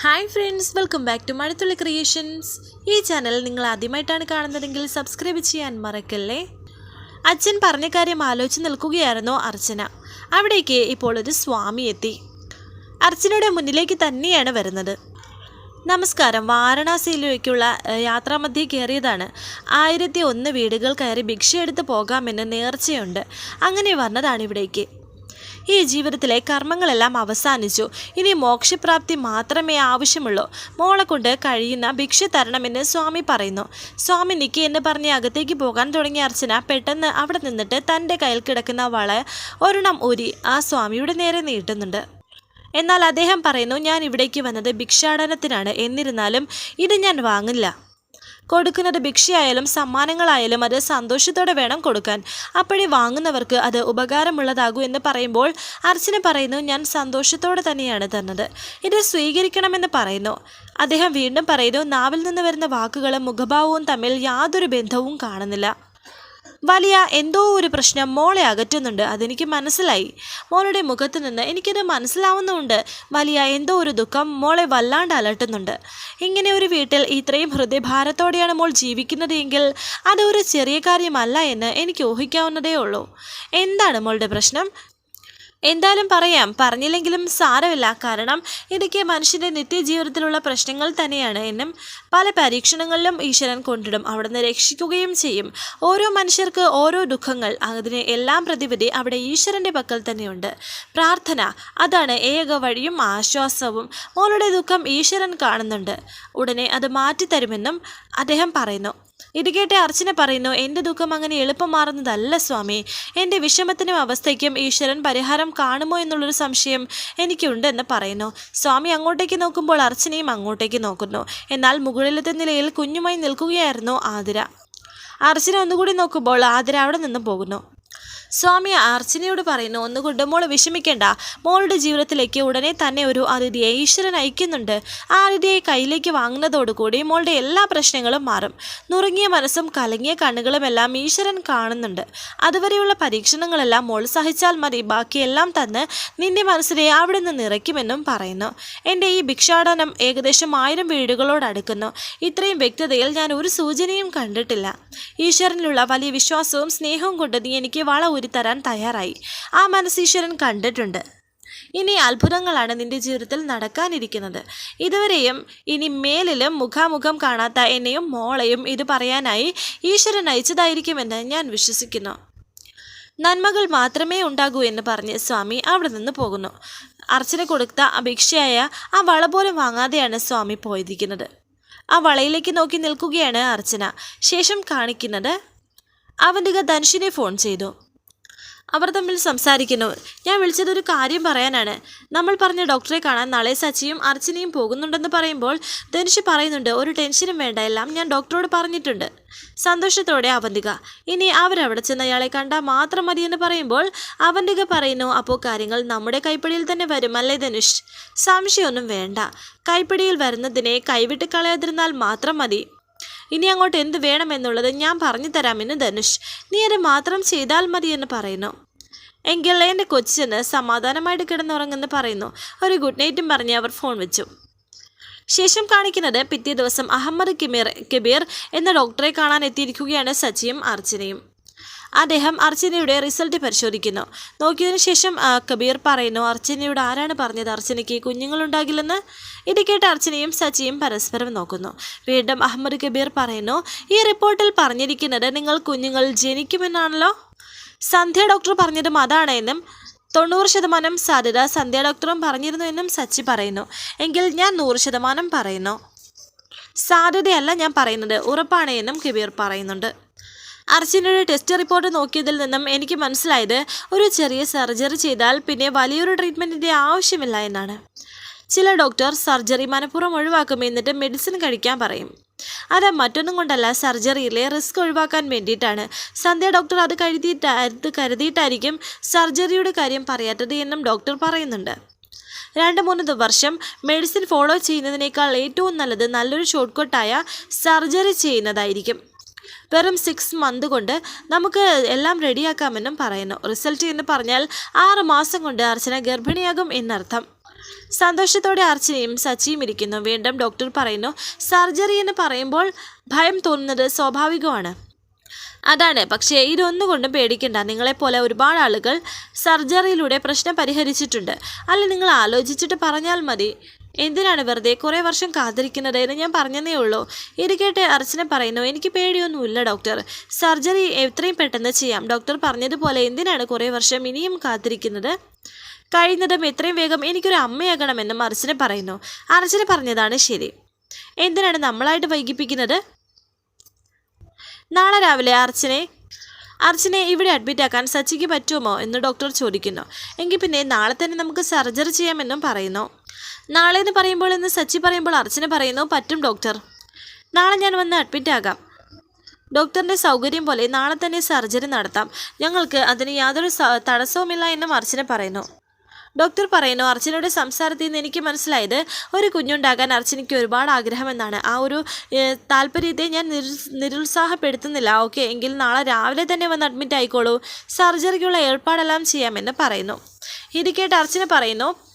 Hi friends welcome back to Mazhathulli creations ഈ channel നിങ്ങൾ ആദ്യമായിട്ടാണ് കാണുന്നതെങ്കിൽ സബ്സ്ക്രൈബ് ചെയ്യാൻ മറക്കല്ലേ? അച്ഛൻ പറഞ്ഞ കാര്യം ആലോചിച്ച് നിൽക്കുകയായിരുന്നു അർച്ചന. അവിടേക്ക് ഇപ്പോൾ ഒരു സ്വാമി എത്തി. അർച്ചനയുടെ മുന്നിലേക്ക് തന്നെയാണ് വരുന്നത്. നമസ്കാരം. വാരണാസിയിലേക്കുള്ള യാത്രാമധ്യേ കയറിയതാണ്. ആയിരത്തി ഒന്ന് വീടുകൾ കയറി ഭിക്ഷ ഭിക്ഷയെടുത്ത് പോകാമെന്ന് നേർച്ചയുണ്ട്. അങ്ങനെ വന്നതാണ് ഇവിടേക്ക്. ഈ ജീവിതത്തിലെ കർമ്മങ്ങളെല്ലാം അവസാനിച്ചു. ഇനി മോക്ഷപ്രാപ്തി മാത്രമേ ആവശ്യമുള്ളൂ. മോളെ കൊണ്ട് കഴിയുന്ന ഭിക്ഷ തരണമെന്ന് സ്വാമി പറയുന്നു. സ്വാമി നിക്ക് എന്ന് പറഞ്ഞ് അകത്തേക്ക് പോകാൻ തുടങ്ങിയ അർച്ചന പെട്ടെന്ന് അവിടെ നിന്നിട്ട് തന്റെ കയ്യിൽ കിടക്കുന്ന വള ഒരെണ്ണം ഊരി ആ സ്വാമിയുടെ നേരെ നീട്ടുന്നുണ്ട്. എന്നാൽ അദ്ദേഹം പറയുന്നു ഞാൻ ഇവിടേക്ക് വന്നത് ഭിക്ഷാടനത്തിനാണ്. എന്നിരുന്നാലും ഇത് ഞാൻ വാങ്ങില്ല. കൊടുക്കുന്നത് ഭിക്ഷയായാലും സമ്മാനങ്ങളായാലും അത് സന്തോഷത്തോടെ വേണം കൊടുക്കാൻ. അപ്പോഴേ വാങ്ങുന്നവർക്ക് അത് ഉപകാരമുള്ളതാകൂ എന്ന് പറയുമ്പോൾ അർച്ചന പറയുന്നു ഞാൻ സന്തോഷത്തോടെ തന്നെയാണ് തന്നത്. ഇത് സ്വീകരിക്കണമെന്ന് പറയുന്നു. അദ്ദേഹം വീണ്ടും പറയുന്നു നാവിൽ നിന്ന് വരുന്ന വാക്കുകളും മുഖഭാവവും തമ്മിൽ യാതൊരു ബന്ധവും കാണുന്നില്ല. വലിയ എന്തോ ഒരു പ്രശ്നം മോളെ അകറ്റുന്നുണ്ട്. അതെനിക്ക് മനസ്സിലായി. മോളുടെ മുഖത്ത് നിന്ന് എനിക്കത് മനസ്സിലാവുന്നുമുണ്ട് വലിയ എന്തോ ഒരു ദുഃഖം മോളെ വല്ലാണ്ട് അലട്ടുന്നുണ്ട്. ഇങ്ങനെ ഒരു വീട്ടിൽ ഇത്രയും ഹൃദയഭാരത്തോടെയാണ് മോൾ ജീവിക്കുന്നത് എങ്കിൽ അതൊരു ചെറിയ കാര്യമല്ല എന്ന് എനിക്ക് ഊഹിക്കാവുന്നതേ ഉള്ളൂ. എന്താണ് മോളുടെ പ്രശ്നം? എന്തായാലും പറയാം പറഞ്ഞില്ലെങ്കിലും സാരമില്ല. കാരണം ഇതൊക്കെ മനുഷ്യന്റെ നിത്യജീവിതത്തിലുള്ള പ്രശ്നങ്ങൾ തന്നെയാണ്. എന്നും പല പരീക്ഷണങ്ങളിലും ഈശ്വരൻ കൊണ്ടിടും അവിടുന്ന് രക്ഷിക്കുകയും ചെയ്യും. ഓരോ മനുഷ്യർക്ക് ഓരോ ദുഃഖങ്ങൾ അതിന് എല്ലാം പ്രതിവിധി അവിടെ ഈശ്വരന്റെ പക്കൽ തന്നെയുണ്ട്. പ്രാർത്ഥന അതാണ് ഏക വഴിയും ആശ്വാസവും. മോളുടെ ദുഃഖം ഈശ്വരൻ കാണുന്നുണ്ട്. ഉടനെ അത് മാറ്റിത്തരുമെന്നും അദ്ദേഹം പറയുന്നു. ഇത് കേട്ട് അർച്ചന പറയുന്നു എന്റെ ദുഃഖം അങ്ങനെ എളുപ്പം മാറുന്നതല്ല സ്വാമി. എന്റെ വിഷമത്തിനും അവസ്ഥയ്ക്കും ഈശ്വരൻ പരിഹാരം കാണുമോ എന്നുള്ളൊരു സംശയം എനിക്കുണ്ടെന്ന് പറയുന്നു. സ്വാമി അങ്ങോട്ടേക്ക് നോക്കുമ്പോൾ അർച്ചനയും അങ്ങോട്ടേക്ക് നോക്കുന്നു. എന്നാൽ മുകളിലത്തെ നിലയിൽ കുഞ്ഞുമായി നിൽക്കുകയായിരുന്നു ആതിര. അർച്ചന ഒന്നുകൂടി നോക്കുമ്പോൾ ആതിര അവിടെ നിന്ന് പോകുന്നു. സ്വാമി അർച്ചനയോട് പറയുന്നു ഒന്നുകൊണ്ട് മോൾ വിഷമിക്കേണ്ട. മോളുടെ ജീവിതത്തിലേക്ക് ഉടനെ തന്നെ ഒരു അതിഥിയെ ഈശ്വരൻ അയക്കുന്നുണ്ട്. ആ അതിഥിയെ കയ്യിലേക്ക് വാങ്ങുന്നതോടുകൂടി മോളുടെ എല്ലാ പ്രശ്നങ്ങളും മാറും. നുറുങ്ങിയ മനസ്സും കലങ്ങിയ കണ്ണുകളുമെല്ലാം ഈശ്വരൻ കാണുന്നുണ്ട്. അതുവരെയുള്ള പരീക്ഷണങ്ങളെല്ലാം മോൾ സഹിച്ചാൽ മതി. ബാക്കിയെല്ലാം തന്ന് നിന്റെ മനസ്സിനെ അവിടെ നിന്ന് നിറയ്ക്കുമെന്നും പറയുന്നു. എന്റെ ഈ ഭിക്ഷാടനം ഏകദേശം ആയിരം വീടുകളോടടുക്കുന്നു ഇത്രയും വ്യക്തതയിൽ ഞാൻ ഒരു സൂചനയും കണ്ടിട്ടില്ല. ഈശ്വരനിലുള്ള വലിയ വിശ്വാസവും സ്നേഹവും കൊണ്ട് നീ എനിക്ക് വള ഊരിത്തരാൻ തയ്യാറായി. ആ മനസ്സീശ്വരൻ കണ്ടിട്ടുണ്ട്. ഇനി അത്ഭുതങ്ങളാണ് നിന്റെ ജീവിതത്തിൽ നടക്കാനിരിക്കുന്നത്. ഇതുവരെയും ഇനി മേലിലും മുഖാമുഖം കാണാത്ത എന്നെയും മോളെയും ഇത് പറയാനായി ഈശ്വരൻ അയച്ചതായിരിക്കുമെന്ന് ഞാൻ വിശ്വസിക്കുന്നു. നന്മകൾ മാത്രമേ ഉണ്ടാകൂ എന്ന് പറഞ്ഞ് സ്വാമി അവിടെ നിന്ന് പോകുന്നു. അർച്ചന കൊടുത്ത അപേക്ഷയായ ആ വള പോലും വാങ്ങാതെയാണ് സ്വാമി പോയിരിക്കുന്നത്. ആ വളയിലേക്ക് നോക്കി നിൽക്കുകയാണ് അർച്ചന. ശേഷം കാണിക്കുന്നത് അവന്റെ ധനുഷിനെ ഫോൺ ചെയ്തു. അവർ തമ്മിൽ സംസാരിക്കുന്നു. ഞാൻ വിളിച്ചത് ഒരു കാര്യം പറയാനാണ്. നമ്മൾ പറഞ്ഞ ഡോക്ടറെ കാണാൻ നാളെ സച്ചിയും അർച്ചനയും പോകുന്നുണ്ടെന്ന് പറയുമ്പോൾ ധനുഷ് പറയുന്നുണ്ട് ഒരു ടെൻഷനും വേണ്ട എല്ലാം ഞാൻ ഡോക്ടറോട് പറഞ്ഞിട്ടുണ്ട്. സന്തോഷത്തോടെ അവന്തിക. ഇനി അവരവിടെ ചെന്ന് അയാളെ കണ്ടാൽ മാത്രം മതിയെന്ന് പറയുമ്പോൾ അവന്തിക പറയുന്നു അപ്പോൾ കാര്യങ്ങൾ നമ്മുടെ കൈപ്പിടിയിൽ തന്നെ വരും അല്ലേ ധനുഷ്? സംശയമൊന്നും വേണ്ട. കൈപ്പിടിയിൽ വരുന്നതിനെ കൈവിട്ട് കളയാതിരുന്നാൽ മാത്രം മതി. ഇനി അങ്ങോട്ട് എന്ത് വേണമെന്നുള്ളത് ഞാൻ പറഞ്ഞു തരാമെന്ന് ധനുഷ്. നീ അത് മാത്രം ചെയ്താൽ മതി എന്ന് പറയുന്നു. എങ്കിൽ എന്റെ കൊച്ചിന് സമാധാനമായിട്ട് കിടന്നുറങ്ങുന്നു പറയുന്നു. ഒരു ഗുഡ് നൈറ്റും പറഞ്ഞ് അവർ ഫോൺ വെച്ചു. ശേഷം കാണിക്കുന്നത് പിറ്റേ ദിവസം അഹമ്മദ് കിമീർ കബീർ എന്ന ഡോക്ടറെ കാണാൻ എത്തിയിരിക്കുകയാണ് സച്ചിയും അർച്ചനയും. അദ്ദേഹം അർച്ചനയുടെ റിസൾട്ട് പരിശോധിക്കുന്നു. നോക്കിയതിനു ശേഷം കബീർ പറയുന്നു അർച്ചനയോട് ആരാണ് പറഞ്ഞത്? അർച്ചനയ്ക്ക് കുഞ്ഞുങ്ങളുണ്ടാകില്ലെന്ന്? ഇത് കേട്ട് അർച്ചനയും സച്ചിയും പരസ്പരം നോക്കുന്നു. വീണ്ടും അഹമ്മദ് കബീർ പറയുന്നു ഈ റിപ്പോർട്ടിൽ പറഞ്ഞിരിക്കുന്നത് നിങ്ങൾ കുഞ്ഞുങ്ങൾ ജനിക്കുമെന്നാണല്ലോ? സന്ധ്യ ഡോക്ടർ പറഞ്ഞതും അതാണ് എന്നും തൊണ്ണൂറ് ശതമാനം സാധ്യത സന്ധ്യ ഡോക്ടറും പറഞ്ഞിരുന്നു എന്നും സച്ചി പറയുന്നു. എങ്കിൽ ഞാൻ നൂറ് ശതമാനം പറയുന്നു. സാധ്യതയല്ല ഞാൻ പറയുന്നത് ഉറപ്പാണ് എന്നും കബീർ പറയുന്നുണ്ട്. അർച്ചനയുടെ ടെസ്റ്റ് റിപ്പോർട്ട് നോക്കിയതിൽ നിന്നും എനിക്ക് മനസ്സിലായത് ഒരു ചെറിയ സർജറി ചെയ്താൽ പിന്നെ വലിയൊരു ട്രീറ്റ്മെന്റിന്റെ ആവശ്യമില്ല എന്നാണ്. ചില ഡോക്ടർ സർജറി മനഃപൂർവം ഒഴിവാക്കും എന്നിട്ട് മെഡിസിൻ കഴിക്കാൻ പറയും. അത് മറ്റൊന്നും കൊണ്ടല്ല സർജറിയിലെ റിസ്ക് ഒഴിവാക്കാൻ വേണ്ടിയിട്ടാണ്. സന്ധ്യ ഡോക്ടർ അത് കരുതിയിട്ട് അത് കരുതിയിട്ടായിരിക്കും സർജറിയുടെ കാര്യം പറയാത്തത് എന്നും ഡോക്ടർ പറയുന്നുണ്ട്. രണ്ട് മൂന്ന് വർഷം മെഡിസിൻ ഫോളോ ചെയ്യുന്നതിനേക്കാൾ ഏറ്റവും നല്ലത് നല്ലൊരു ഷോർട്ട് കട്ടായ സർജറി ചെയ്യുന്നതായിരിക്കും. വെറും സിക്സ് മന്ത് കൊണ്ട് നമുക്ക് എല്ലാം റെഡിയാക്കാമെന്നും പറയുന്നു. റിസൾട്ട് എന്ന് പറഞ്ഞാൽ ആറ് മാസം കൊണ്ട് അർച്ചന ഗർഭിണിയാകും എന്നർത്ഥം. സന്തോഷത്തോടെ അർച്ചനയും സച്ചിയും ഇരിക്കുന്നു. വീണ്ടും ഡോക്ടർ പറയുന്നു സർജറി എന്ന് പറയുമ്പോൾ ഭയം തോന്നുന്നത് സ്വാഭാവികമാണ്. അതാണ്. പക്ഷേ ഇതൊന്നുകൊണ്ടും പേടിക്കണ്ട. നിങ്ങളെപ്പോലെ ഒരുപാട് ആളുകൾ സർജറിയിലൂടെ പ്രശ്നം പരിഹരിച്ചിട്ടുണ്ട്. അല്ല നിങ്ങൾ ആലോചിച്ചിട്ട് പറഞ്ഞാൽ മതി. എന്തിനാണ് വെറുതെ കുറേ വർഷം കാത്തിരിക്കുന്നത് എന്ന് ഞാൻ പറഞ്ഞതേ ഉള്ളൂ. ഇത് കേട്ട് അർച്ചന പറയുന്നു എനിക്ക് പേടിയൊന്നുമില്ല ഡോക്ടർ. സർജറി എത്രയും പെട്ടെന്ന് ചെയ്യാം. ഡോക്ടർ പറഞ്ഞതുപോലെ എന്തിനാണ് കുറേ വർഷം ഇനിയും കാത്തിരിക്കുന്നത്? കഴിയുന്നതും എത്രയും വേഗം എനിക്കൊരു അമ്മയാകണമെന്നും അർച്ചന പറയുന്നു. അർച്ചന പറഞ്ഞതാണ് ശരി. എന്തിനാണ് നമ്മളായിട്ട് വൈകിപ്പിക്കുന്നത്? നാളെ രാവിലെ അർച്ചനെ അർച്ചനെ ഇവിടെ അഡ്മിറ്റ് ആക്കാൻ സച്ചിക്ക് പറ്റുമോ എന്ന് ഡോക്ടർ ചോദിക്കുന്നു. എങ്കിൽ പിന്നെ നാളെ തന്നെ നമുക്ക് സർജറി ചെയ്യാമെന്നും പറയുന്നു. നാളെ എന്ന് പറയുമ്പോൾ എന്ന് സച്ചി പറയുമ്പോൾ അർച്ചന പറയുന്നു പറ്റും ഡോക്ടർ നാളെ ഞാൻ വന്ന് അഡ്മിറ്റ് ആകാം. ഡോക്ടറിന്റെ സൗകര്യം പോലെ നാളെ തന്നെ സർജറി നടത്താം. ഞങ്ങൾക്ക് അതിന് യാതൊരു തടസ്സവുമില്ല എന്നും അർച്ചന പറയുന്നു. ഡോക്ടർ പറയുന്നു അർച്ചനയുടെ സംസാരത്തിൽ നിന്ന് എനിക്ക് മനസ്സിലായത് ഒരു കുഞ്ഞുണ്ടാകാൻ അർച്ചനയ്ക്ക് ഒരുപാട് ആഗ്രഹമെന്നാണ്. ആ ഒരു താല്പര്യത്തെ ഞാൻ നിരുത്സാഹപ്പെടുത്തുന്നില്ല. ഓക്കെ എങ്കിൽ നാളെ രാവിലെ തന്നെ വന്ന് അഡ്മിറ്റ് ആയിക്കോളൂ. സർജറിക്കുള്ള ഏർപ്പാടെല്ലാം ചെയ്യാമെന്ന് പറയുന്നു. ഇത് കേട്ട് അർച്ചന പറയുന്നു "ഏഹ്,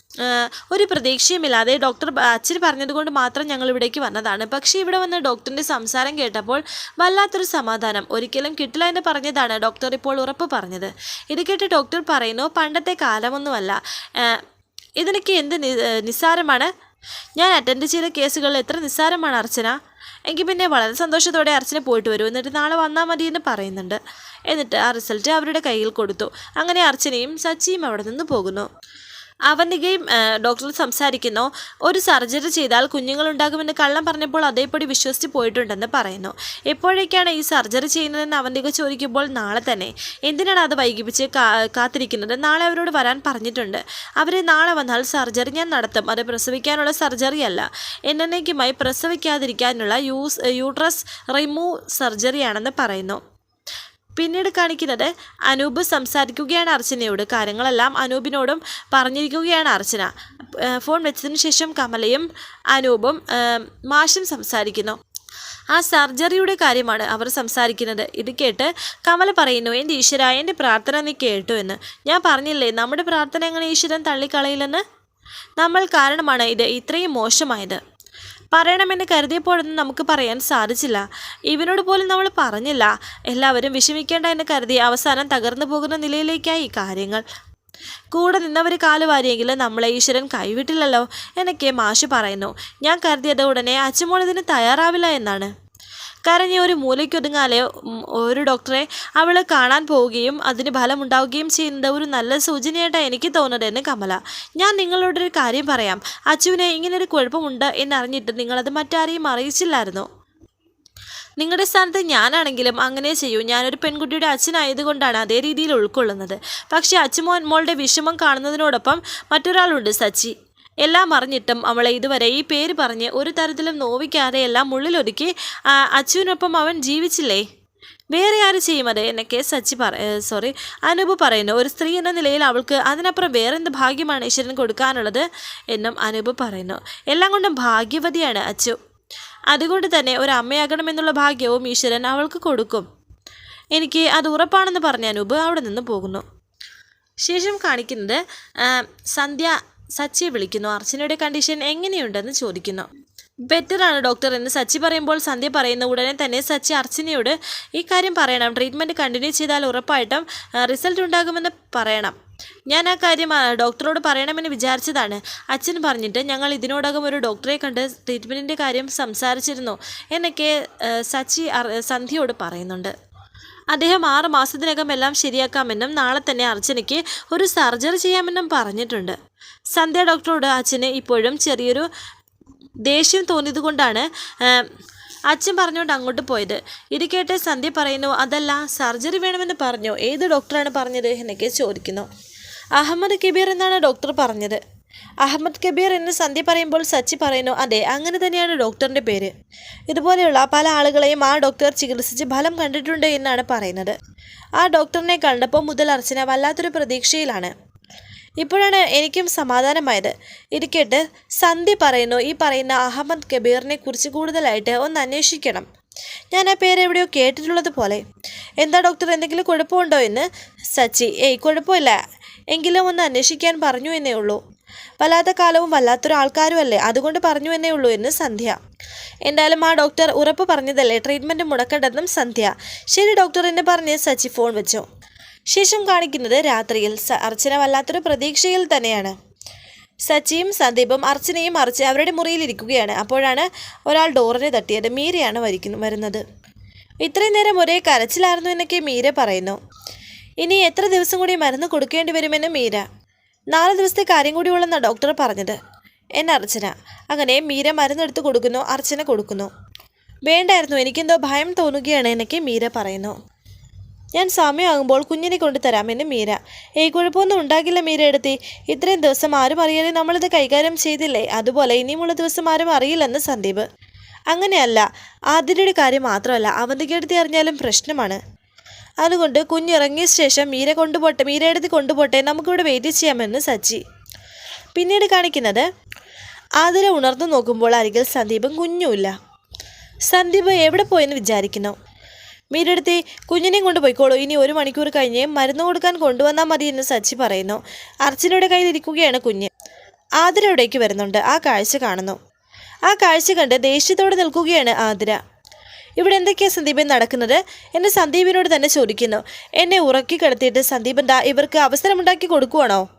ഒരു പ്രതീക്ഷയുമില്ലാതെ ഡോക്ടർ അച്ഛൻ പറഞ്ഞതുകൊണ്ട് മാത്രം ഞങ്ങൾ ഇവിടേക്ക് വന്നതാണ്. പക്ഷേ ഇവിടെ വന്ന് ഡോക്ടറിന്റെ സംസാരം കേട്ടപ്പോൾ വല്ലാത്തൊരു സമാധാനം. ഒരിക്കലും കിട്ടില്ല എന്ന് പറഞ്ഞതാണ് ഡോക്ടർ ഇപ്പോൾ ഉറപ്പ് പറഞ്ഞത്. ഇത് കേട്ട് ഡോക്ടർ പറയുന്നു പണ്ടത്തെ കാലമൊന്നുമല്ല. ഇതിനൊക്കെ എന്ത് നിസ്സാരമാണ്? ഞാൻ അറ്റൻഡ് ചെയ്ത കേസുകളിൽ എത്ര നിസ്സാരമാണ് അർച്ചന? എങ്കിൽ പിന്നെ വളരെ സന്തോഷത്തോടെ അർച്ചന പോയിട്ട് വരും. എന്നിട്ട് നാളെ വന്നാൽ മതി എന്ന് പറയുന്നുണ്ട്. എന്നിട്ട് ആ റിസൾട്ട് അവരുടെ കയ്യിൽ കൊടുത്തു. അങ്ങനെ അർച്ചനയും സച്ചിയും അവിടെ നിന്ന് പോകുന്നു. അവന്തികയും ഏഹ്, ഡോക്ടർ സംസാരിക്കുന്നു ഒരു സർജറി ചെയ്താൽ കുഞ്ഞുങ്ങളുണ്ടാകുമെന്ന് കള്ളം പറഞ്ഞപ്പോൾ അതേപടി വിശ്വസിച്ച് പോയിട്ടുണ്ടെന്ന് പറയുന്നു. എപ്പോഴേക്കാണ് ഈ സർജറി ചെയ്യുന്നതെന്ന് അവന്തിക ചോദിക്കുമ്പോൾ നാളെ തന്നെ. എന്തിനാണ് അത് വൈകിപ്പിച്ച് കാത്തിരിക്കുന്നത്? നാളെ അവരോട് വരാൻ പറഞ്ഞിട്ടുണ്ട്. അവർ നാളെ വന്നാൽ സർജറി ഞാൻ നടത്തും. അത് പ്രസവിക്കാനുള്ള സർജറി അല്ല എന്നേക്കുമായി പ്രസവിക്കാതിരിക്കാനുള്ള യൂസ് യൂട്രസ് റിമൂവ് സർജറിയാണെന്ന് പറയുന്നു. പിന്നീട് കാണിക്കുന്നത് അനൂപ് സംസാരിക്കുകയാണ് അർച്ചനയോട്. കാര്യങ്ങളെല്ലാം അനൂപിനോടും പറഞ്ഞിരിക്കുകയാണ് അർച്ചന. ഫോൺ വെച്ചതിന് ശേഷം കമലയും അനൂപും മാഷും സംസാരിക്കുന്നു. ആ സർജറിയുടെ കാര്യമാണ് അവർ സംസാരിക്കുന്നത്. ഇത് കേട്ട് കമല പറയുന്നു എന്റെ ഈശ്വര എന്റെ പ്രാർത്ഥന നീ കേട്ടു എന്ന്. ഞാൻ പറഞ്ഞില്ലേ നമ്മുടെ പ്രാർത്ഥന എങ്ങനെ ഈശ്വരൻ തള്ളിക്കളയില്ലെന്ന്? നമ്മൾ കാരണമാണ് ഇത് ഇത്രയും മോശമായത്. പറയണമെന്ന് കരുതിയപ്പോഴൊന്നും നമുക്ക് പറയാൻ സാധിച്ചില്ല. ഇവനോട് പോലും നമ്മൾ പറഞ്ഞില്ല. എല്ലാവരും വിഷമിക്കേണ്ട എന്ന് കരുതി അവസാനം തകർന്നു പോകുന്ന നിലയിലേക്കായി കാര്യങ്ങൾ. കൂടെ നിന്നവർ കാലുവാരിയെങ്കിലും നമ്മളെ ഈശ്വരൻ കൈവിട്ടില്ലല്ലോ എന്നൊക്കെ മാഷ് പറയുന്നു. ഞാൻ കരുതിയത് ഉടനെ അച്ഛമോൾ ഇതിന് തയ്യാറാവില്ല എന്നാണ്. കരഞ്ഞ ഒരു മൂലയ്ക്കൊതുങ്ങാലെ ഒരു ഡോക്ടറെ അവളെ കാണാൻ പോവുകയും അതിന് ഫലമുണ്ടാവുകയും ചെയ്യുന്നത് ഒരു നല്ല സൂചനയായിട്ടാണ് എനിക്ക് തോന്നുന്നതെന്ന് കമല. ഞാൻ നിങ്ങളോടൊരു കാര്യം പറയാം. അച്ചുവിന് ഇങ്ങനൊരു കുഴപ്പമുണ്ട് എന്നറിഞ്ഞിട്ട് നിങ്ങളത് മറ്റാരെയും അറിയിച്ചില്ലായിരുന്നു? നിങ്ങളുടെ സ്ഥാനത്ത് ഞാനാണെങ്കിലും അങ്ങനെ ചെയ്യൂ. ഞാനൊരു പെൺകുട്ടിയുടെ അച്ഛനായതുകൊണ്ടാണ് അതേ രീതിയിൽ ഉൾക്കൊള്ളുന്നത്. പക്ഷേ അച്ഛമോൻ മോളുടെ വിഷമം കാണുന്നതിനോടൊപ്പം മറ്റൊരാളുണ്ട് സച്ചി. എല്ലാം അറിഞ്ഞിട്ടും അവളെ ഇതുവരെ ഈ പേര് പറഞ്ഞ് ഒരു തരത്തിലും നോവിക്കാതെ എല്ലാം ഉള്ളിലൊതുക്കി ആ, അച്ചുവിനൊപ്പം അവൻ ജീവിച്ചില്ലേ? വേറെ ആര് ചെയ്യും അത്? എന്നൊക്കെ സച്ചി പറ സോറി അനൂപ് പറയുന്നു. ഒരു സ്ത്രീ എന്ന നിലയിൽ അവൾക്ക് അതിനപ്പുറം വേറെന്ത് ഭാഗ്യമാണ് ഈശ്വരൻ കൊടുക്കാനുള്ളത് എന്നും അനൂപ് പറയുന്നു. എല്ലാം കൊണ്ടും ഭാഗ്യവതിയാണ് അച്ചു. അതുകൊണ്ട് തന്നെ ഒരു അമ്മയാകണമെന്നുള്ള ഭാഗ്യവും ഈശ്വരൻ അവൾക്ക് കൊടുക്കും. എനിക്ക് അത് ഉറപ്പാണെന്ന് പറഞ്ഞ അനൂപ് അവിടെ നിന്ന് പോകുന്നു. ശേഷം കാണിക്കുന്നത് സന്ധ്യ സച്ചിയെ വിളിക്കുന്നു. അർച്ചനയുടെ കണ്ടീഷൻ എങ്ങനെയുണ്ടെന്ന് ചോദിക്കുന്നു. ബെറ്റർ ആണ് ഡോക്ടർ എന്ന് സച്ചി പറയുമ്പോൾ സന്ധ്യ പറയുന്ന ഉടനെ തന്നെ സച്ചി അർച്ചനയോട് ഈ കാര്യം പറയണം. ട്രീറ്റ്മെന്റ് കണ്ടിന്യൂ ചെയ്താൽ ഉറപ്പായിട്ടും റിസൾട്ട് ഉണ്ടാകുമെന്ന് പറയണം. ഞാൻ ആ കാര്യം ഡോക്ടറോട് പറയണമെന്ന് വിചാരിച്ചതാണ്. അച്ഛൻ പറഞ്ഞിട്ട് ഞങ്ങൾ ഇതിനോടകം ഒരു ഡോക്ടറെ കണ്ട് ട്രീറ്റ്മെന്റിന്റെ കാര്യം സംസാരിച്ചിരുന്നു എന്നൊക്കെ സച്ചി സന്ധ്യയോട് പറയുന്നുണ്ട്. അദ്ദേഹം ആറ് മാസത്തിനകം എല്ലാം ശരിയാക്കാമെന്നും നാളെ തന്നെ അർച്ചനയ്ക്ക് ഒരു സർജറി ചെയ്യാമെന്നും പറഞ്ഞിട്ടുണ്ട്. സന്ധ്യ ഡോക്ടറോട് അച്ഛന് ഇപ്പോഴും ചെറിയൊരു ദേഷ്യം തോന്നിയതുകൊണ്ടാണ് അച്ഛൻ പറഞ്ഞുകൊണ്ട് അങ്ങോട്ട് പോയത്. ഇത് കേട്ട് സന്ധ്യ പറയുന്നു അതല്ല സർജറി വേണമെന്ന് പറഞ്ഞു? ഏത് ഡോക്ടറാണ് പറഞ്ഞത്? എന്നൊക്കെ ചോദിക്കുന്നു. അഹമ്മദ് കബീർ എന്നാണ് ഡോക്ടർ പറഞ്ഞത്. അഹമ്മദ് കബീർ എന്ന് സന്ധ്യ പറയുമ്പോൾ സച്ചി പറയുന്നു അതെ അങ്ങനെ തന്നെയാണ് ഡോക്ടറിന്റെ പേര്. ഇതുപോലെയുള്ള പല ആളുകളെയും ആ ഡോക്ടർ ചികിത്സിച്ച് ഫലം കണ്ടിട്ടുണ്ട് എന്നാണ് പറയുന്നത്. ആ ഡോക്ടറിനെ കണ്ടപ്പോൾ മുതൽ അർച്ചന വല്ലാത്തൊരു പ്രതീക്ഷയിലാണ്. ഇപ്പോഴാണ് എനിക്കും സമാധാനമായത്. ഇരിക്കട്ട് സന്ധ്യ പറയുന്നു ഈ പറയുന്ന അഹമ്മദ് കബീറിനെ കുറിച്ച് കൂടുതലായിട്ട് ഒന്ന് അന്വേഷിക്കണം. ഞാൻ ആ പേര് എവിടെയോ കേട്ടിട്ടുള്ളത് പോലെ. എന്താ ഡോക്ടർ എന്തെങ്കിലും കുഴപ്പമുണ്ടോ എന്ന്? സച്ചി ഏയ് കുഴപ്പമില്ല. എങ്കിലും ഒന്ന് അന്വേഷിക്കാൻ പറഞ്ഞു എന്നേ ഉള്ളൂ. വല്ലാത്ത കാലവും വല്ലാത്തൊരു ആൾക്കാരും അല്ലേ അതുകൊണ്ട് പറഞ്ഞു എന്നേ ഉള്ളൂ എന്ന് സന്ധ്യ. എന്തായാലും ആ ഡോക്ടർ ഉറപ്പ് പറഞ്ഞതല്ലേ? ട്രീറ്റ്മെന്റ് മുടക്കണ്ടെന്നും സന്ധ്യ. ശരി ഡോക്ടർ എന്ന് പറഞ്ഞ് സച്ചി ഫോൺ വെച്ചു. ശേഷം കാണിക്കുന്നത് രാത്രിയിൽ. അർച്ചന വല്ലാത്തൊരു പ്രതീക്ഷയിൽ തന്നെയാണ്. സച്ചിയും സന്ദീപും അർച്ചനയും അർച്ച അവരുടെ മുറിയിലിരിക്കുകയാണ് അപ്പോഴാണ് ഒരാൾ ഡോറിനെ തട്ടിയത്. മീരയാണ് വരിക്കുന്നു വരുന്നത്. ഇത്രയും നേരം ഒരേ കരച്ചിലായിരുന്നു എന്നൊക്കെ മീര പറയുന്നു. ഇനി എത്ര ദിവസം കൂടി മരുന്ന് കൊടുക്കേണ്ടി വരുമെന്ന് മീര? നാല് ദിവസത്തെ കാര്യം കൂടി ഡോക്ടർ പറഞ്ഞത്. എന്നെ അർച്ചന. അങ്ങനെ മീര മരുന്നെടുത്ത് കൊടുക്കുന്നു അർച്ചന കൊടുക്കുന്നു. വേണ്ടായിരുന്നു എനിക്കെന്തോ ഭയം തോന്നുകയാണ് എന്നൊക്കെ മീര പറയുന്നു. ഞാൻ സമയമാകുമ്പോൾ കുഞ്ഞിനെ കൊണ്ടുതരാമെന്ന് മീര. ഏയ് കുഴപ്പമൊന്നും ഉണ്ടാകില്ല മീര എടുത്തി ഇത്രയും ദിവസം ആരും അറിയാതെ നമ്മളിത് കൈകാര്യം ചെയ്തില്ലേ? അതുപോലെ ഇനിയുമുള്ള ദിവസം ആരും അറിയില്ലെന്ന് സന്ദീപ്. അങ്ങനെയല്ല ആതിരയുടെ കാര്യം മാത്രമല്ല അവന്തികെടുത്തി അറിഞ്ഞാലും പ്രശ്നമാണ്. അതുകൊണ്ട് കുഞ്ഞിറങ്ങിയ ശേഷം മീര കൊണ്ടുപോട്ടെ മീര എടുത്ത് കൊണ്ടുപോട്ടെ നമുക്കിവിടെ വെയിറ്റ് ചെയ്യാമെന്ന് സച്ചി. പിന്നീട് കാണിക്കുന്നത് ആതിര ഉണർന്നു നോക്കുമ്പോൾ അരികിൽ സന്ദീപും കുഞ്ഞുമില്ല സന്ദീപ് എവിടെ പോയെന്ന് വിചാരിക്കുന്നു? മീരെടുത്തി കുഞ്ഞിനെയും കൊണ്ട് പോയിക്കോളൂ ഇനി ഒരു മണിക്കൂർ കഴിഞ്ഞ് മരുന്ന് കൊടുക്കാൻ കൊണ്ടുവന്നാൽ മതി എന്ന് സച്ചി പറയുന്നു. അർച്ചനയുടെ കയ്യിലിരിക്കുകയാണ് കുഞ്ഞ്. ആതിര ഇവിടേക്ക് വരുന്നുണ്ട് ആ കാഴ്ച കാണുന്നു. ആ കാഴ്ച കണ്ട് ദേഷ്യത്തോടെ നിൽക്കുകയാണ് ആതിര. ഇവിടെ എന്തൊക്കെയാണ് സന്ദീപൻ നടക്കുന്നത്? എന്നെ സന്ദീപിനോട് തന്നെ ചോദിക്കുന്നു. എന്നെ ഉറക്കി കിടത്തിയിട്ട് സന്ദീപൻ ദാ ഇവർക്ക് അവസരമുണ്ടാക്കി കൊടുക്കുവാണോ?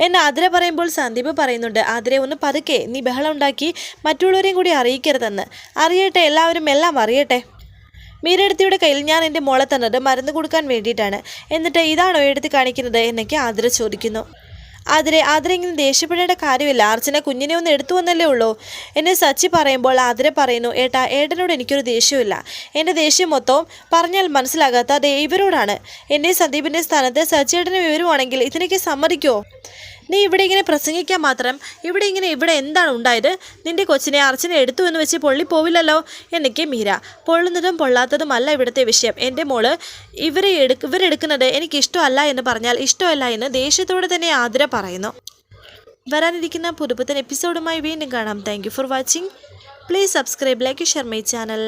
എന്നെ ആതിര പറയുമ്പോൾ സന്ദീപ് പറയുന്നുണ്ട് ആതിര ഒന്ന് പതുക്കെ. നീ ബഹളം ഉണ്ടാക്കി മറ്റുള്ളവരെയും കൂടി അറിയിക്കരുതെന്ന്. അറിയട്ടെ എല്ലാവരും എല്ലാം അറിയട്ടെ. മീരെടുത്തിയുടെ കയ്യിൽ ഞാൻ എന്റെ മോളെ തന്നത് മരുന്ന് കൊടുക്കാൻ വേണ്ടിയിട്ടാണ്. എന്നിട്ട് ഇതാണോ എടുത്ത് കാണിക്കുന്നത്? എന്നൊക്കെ ആതിര ചോദിക്കുന്നു. ആതിരെ ആതിരെങ്കിലും ദേഷ്യപ്പെടേണ്ട കാര്യമില്ല. അർച്ചന കുഞ്ഞിനെ ഒന്ന് എടുത്തു വന്നല്ലേ ഉള്ളൂ. എന്നെ സച്ചി പറയുമ്പോൾ ആതിര പറയുന്നു ഏട്ടാ ഏട്ടനോട് എനിക്കൊരു ദേഷ്യമില്ല എന്റെ ദേഷ്യം മൊത്തവും പറഞ്ഞാൽ മനസ്സിലാകാത്ത ദേ ഇവരോടാണ്. എന്റെ സന്ദീപിന്റെ സ്ഥാനത്ത് സച്ചിയേട്ടന് വിവരമാണെങ്കിൽ ഇതിനൊക്കെ സമ്മതിക്കുമോ നീ ഇവിടെ ഇങ്ങനെ പ്രസംഗിക്കാൻ മാത്രം ഇവിടെ ഇങ്ങനെ ഇവിടെ എന്താണ് ഉണ്ടായത്? നിന്റെ കൊച്ചിനെ അർച്ചന എടുത്തു എന്ന് വെച്ച് പൊള്ളി പോവില്ലല്ലോ? എന്നൊക്കെ മീര. പൊള്ളുന്നതും പൊള്ളാത്തതുമല്ല ഇവിടുത്തെ വിഷയം. എന്റെ മോൾ ഇവരെ എടുക്ക ഇവരെടുക്കുന്നത് എനിക്കിഷ്ടമല്ല എന്ന് പറഞ്ഞാൽ ഇഷ്ടമല്ല എന്ന് ദേഷ്യത്തോടെ തന്നെ ആതിര പറയുന്നു. വരാനിരിക്കുന്ന പുതുപുത്തൻ എപ്പിസോഡുമായി വീണ്ടും കാണാം. Thank for watching please subscribe like share my channel